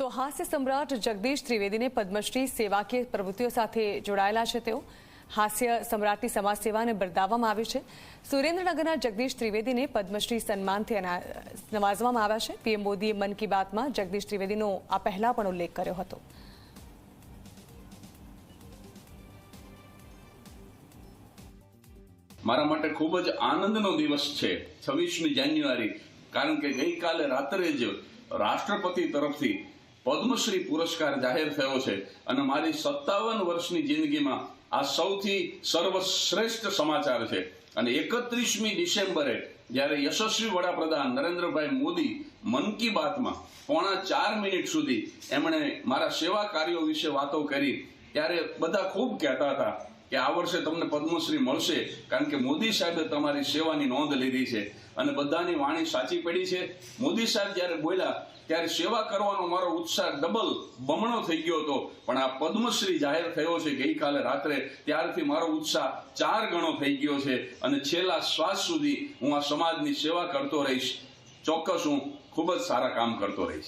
તો હાસ્ય સમ્રાટ જગદીશ ત્રિવેદીને પદ્મશ્રી સેવાકીય પ્રવૃત્તિઓ સાથે જોડાયેલા છે તેઓ. હાસ્ય સમ્રાટની સમાજ સેવાને બિરદાવવામાં આવી છે. સુરેન્દ્રનગરના જગદીશ ત્રિવેદીને પદ્મશ્રી સન્માનથી નવાજવામાં આવ્યા છે. પીએમ મોદીએ મન કી બાતમાં જગદીશ ત્રિવેદીનો આ પહેલા પણ ઉલ્લેખ કર્યો હતો. મારા માટે ખૂબ જ આનંદનો દિવસ છે છવ્વીસમી જાન્યુઆરી, કારણ કે ગઈકાલે રાત્રે જ રાષ્ટ્રપતિ તરફથી પદ્મશ્રી પુરસ્કાર જાહેર થયો છે અને મારી સત્તાવન વર્ષની જિંદગીમાં આ સૌથી સર્વશ્રેષ્ઠ સમાચાર છે. અને એકત્રીસમી ડિસેમ્બરે જ્યારે યશસ્વી વડાપ્રધાન નરેન્દ્રભાઈ મોદી મન કી બાતમાં પોણા ચાર મિનિટ સુધી એમણે મારા સેવા કાર્યો વિશે વાતો કરી, ત્યારે બધા ખૂબ કહેતા હતા કે આ વર્ષે તમને પદ્મશ્રી મળશે કારણ કે મોદી સાહેબે તમારી સેવાની નોંધ લીધી છે. અને બધાની વાણી સાચી પડી છે. મોદી સાહેબ જ્યારે બોલ્યા, ત્યારે સેવા કરવાનો મારો ઉત્સાહ ડબલ બમણો થઈ ગયો હતો. પણ આ પદ્મશ્રી જાહેર થયો છે ગઈકાલે રાત્રે, ત્યારથી મારો ઉત્સાહ ચાર ગણો થઈ ગયો છે. અને છેલ્લા શ્વાસ સુધી હું આ સમાજની સેવા કરતો રહીશ. ચોક્કસ હું ખૂબ જ સારા કામ કરતો રહીશ.